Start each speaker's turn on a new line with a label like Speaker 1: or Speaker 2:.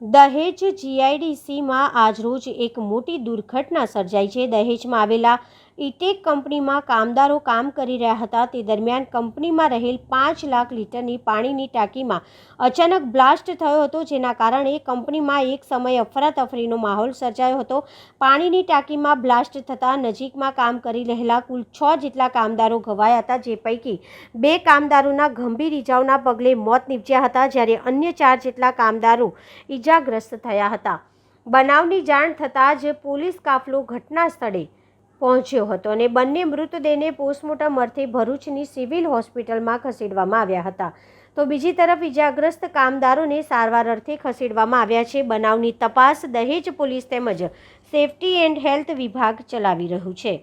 Speaker 1: દહેજ જીઆઈડીસીમાં આજરોજ એક મોટી દુર્ઘટના સર્જાઈ છે. દહેજમાં આવેલા ઈટેક કંપનીમાં કામદારો કામ કરી રહ્યા હતા. તે દરમિયાન કંપનીમાં રહેલ પાંચ લાખ લીટરની પાણીની ટાંકીમાં અચાનક બ્લાસ્ટ થયો હતો, જેના કારણે કંપનીમાં એક સમયે અફરાતફરીનો માહોલ સર્જાયો હતો. પાણીની ટાંકીમાં બ્લાસ્ટ થતાં નજીકમાં કામ કરી રહેલા કુલ છ જેટલા કામદારો ઘવાયા હતા, જે પૈકી બે કામદારોના ગંભીર ઇજાઓના પગલે મોત નીપજ્યા હતા, જ્યારે અન્ય ચાર જેટલા કામદારો ઇજાગ્રસ્ત થયા હતા. બનાવની જાણ થતાં જ પોલીસ કાફલો ઘટના સ્થળે પહોંચ્યો હતો અને બંને મૃતદેહને પોસ્ટમોર્ટમ અર્થે ભરૂચની સિવિલ હોસ્પિટલમાં ખસેડવામાં આવ્યા હતા. તો બીજી તરફ ઇજાગ્રસ્ત કામદારોને સારવાર અર્થે ખસેડવામાં આવ્યા છે. બનાવની તપાસ દહેજ પોલીસ તેમજ સેફટી એન્ડ હેલ્થ વિભાગ ચલાવી રહ્યું છે.